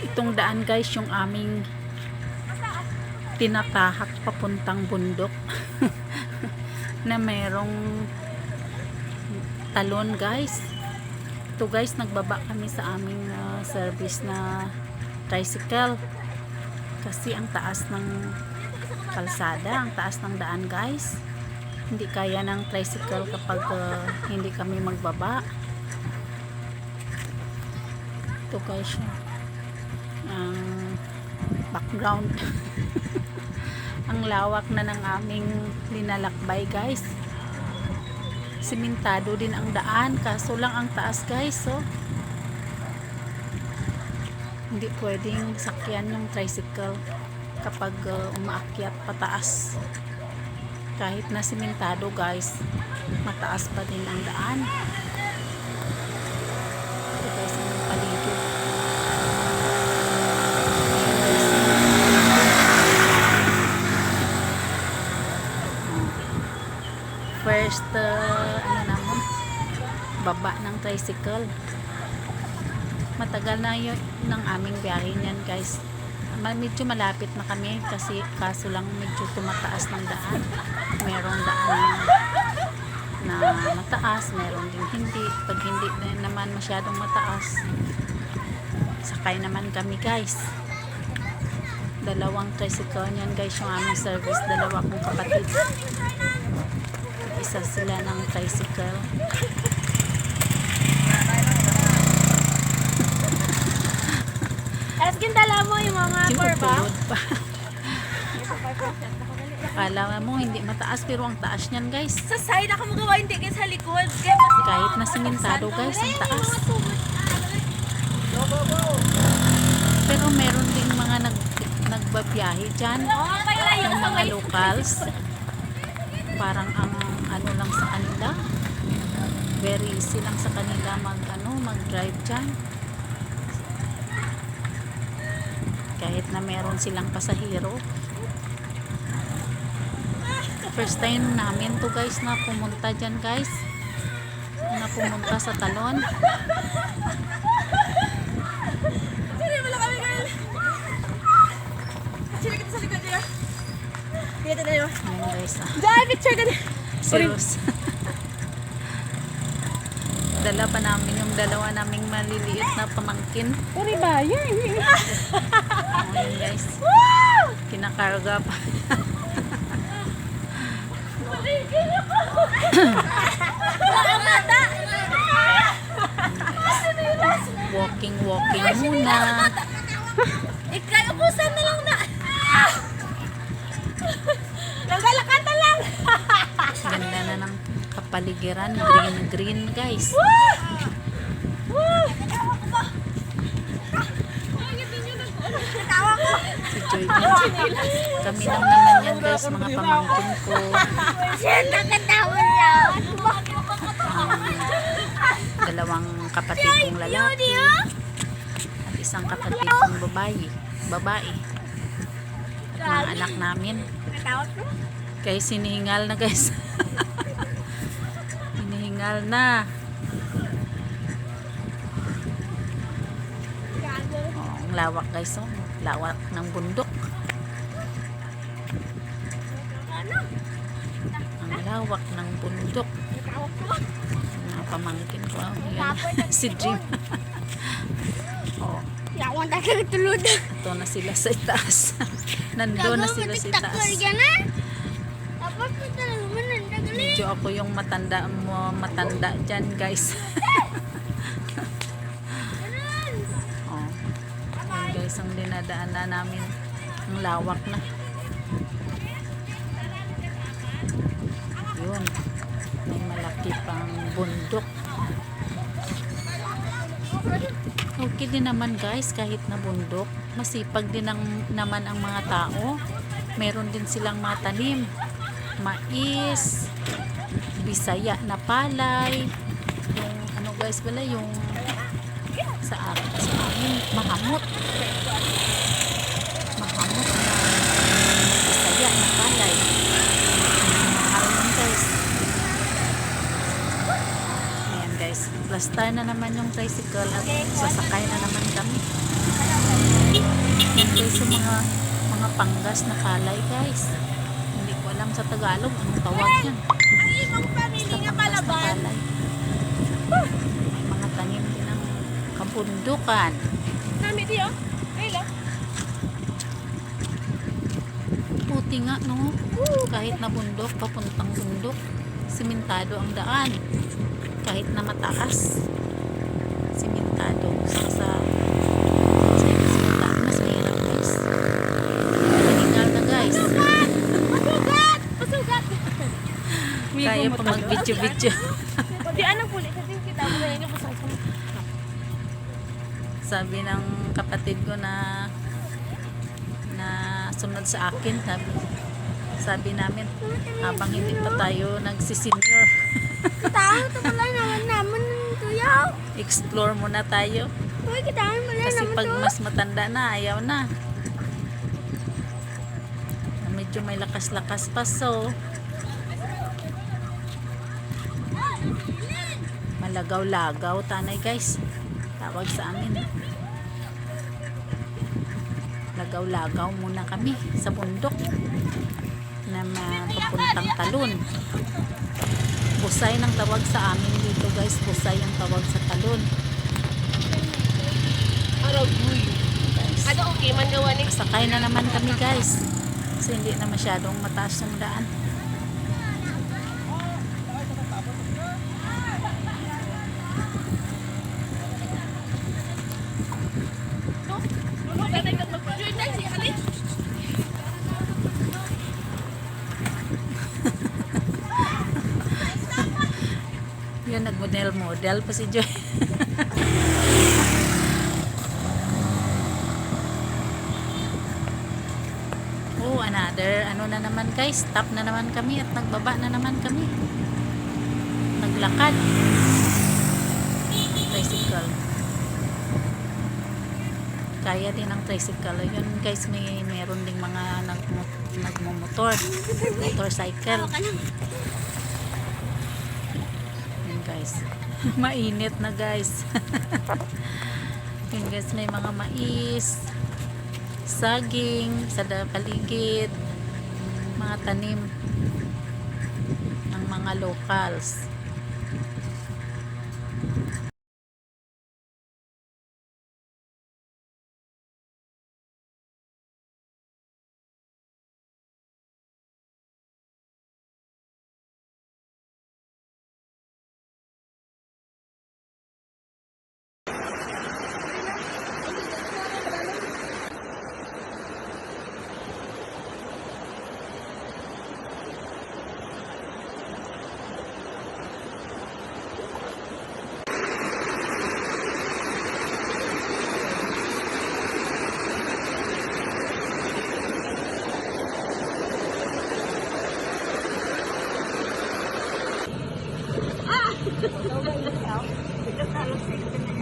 itong daan guys yung aming tinatahak papuntang bundok na merong talon guys. Ito guys nagbaba kami sa aming ah, service na tricycle. Kasi ang taas ng kalsada ang taas ng daan guys. Hindi kaya ng tricycle kapag ah, hindi kami magbaba. Ito guys yung background. Ang lawak na ng aming linalakbay guys. Simentado din ang daan kaso lang ang taas guys so. Hindi pwedeng sakyan yung tricycle kapag uh, umaakyat pataas. Kahit na simentado guys mataas pa din ang daan ito guys ang paligid first uh, ano naman baba ng tricycle. Matagal na yun ng aming biyahe niyan guys. Medyo malapit na kami kasi kaso lang medyo tumataas ng daan. Merong daan na mataas meron din hindi. Pag hindi na naman masyadong mataas sakay naman kami guys. Dalawang tricycle niyan guys yung aming service. Dalawa kong kapatid isa sila ng tricycle. Askin tala mo yung mga korba. Pa. Akala mo hindi mataas pero ang taas niyan guys. Sa side ako magawa hindi kaya sa likod. Kaya mas kahit na simentado guys ang taas. pero meron ding mga nag, nagbabiyahe dyan. Ng mga locals. parang ang ano lang sa kanila. Very easy lang sa kanila mag ano mag drive dyan. Kahit na meron silang pasahero. First time namin to guys na pumunta dyan guys. Na pumunta sa talon. Ayan guys ah. Dahil picture ka na. Si Rose. Dala pa namin yung dalawa naming maliliit na pamangkin. Uri ba? Yan. Ayan guys. Kinakarga pa. Walking, walking muna. Kapaligiran. Green, green guys. Si Joy din. Kami lang naman yan guys, mga pamangkin ko. Lang. dalawang kapatid kong lalaki at isang kapatid kong babae babae at mga anak namin kaya sinihingal na guys sinihingal na. Oh, ang lawak guys oh. lawak ng bundok. Ang lawak ng bundok. Mga pamangkin ko oh, yan. si Dream oh, ito na sila sa taas. Nandun na sila sa taas na. Tapos mo talaga Medyo ako yung matanda mo, matanda dyan guys. oh. Yan guys, ang dinadaan na namin. Ang lawak na. Yun. May malaki pang bundok. Okay din naman guys, kahit na bundok. Masipag din ang, naman ang mga tao. Meron din silang mga tanim. Mais, bisaya na palay, yung ano guys pala, yung sa, sa amin, mahamot. Mahamot na bisaya na palay. Mahal guys. Ayan guys, na naman yung tricycle at sasakay na naman kami. medyo mga mga panggas na palay guys. Alam sa Tagalog anong tawag yan. Ang ibang pamilya nga palaban. May mga tanim din ng kabundukan. Nami di oh. Ay lang. Puti nga no. Kahit na bundok, papuntang bundok. Simentado ang daan. Kahit na mataas. Simentado. Sa sa simentado, mas mahirap guys. Malingal na guys. Pasugat! Pasugat! Kaya pa mag-video-video. Di anong puli kasi kita mo na yun yung sabi ng kapatid ko na na sunod sa akin sabi sabi namin habang hindi pa tayo nagsisenior. Tao, ito pala naman naman tuyaw. explore muna tayo. Uy, kitaan mo na kasi pag mas matanda na ayaw na Na. Medyo may lakas-lakas pa so malagaw-lagaw tanay guys tawag sa amin lagaw-lagaw muna kami sa bundok na mapapuntang talon busay ng tawag sa amin dito guys busay ang tawag sa talon Aragoy. Ano okay, ni Sakay na naman kami guys. Kasi hindi na masyadong mataas yung daan. Tatay ka mag-join na si Alice. Yun, nag-model-model pa si Joy. oh, another, ano na naman guys, stop na naman kami at nagbaba na naman kami. Naglakad. Tricycle. Kaya din ang tricycle. Yun guys, may meron ding mga nag nagmumotor. Motorcycle. Guys. Mainit na guys. Yun guys, may mga mais, saging sa paligid, mga tanim ng mga locals. 我都问了条，你这大路谁跟着？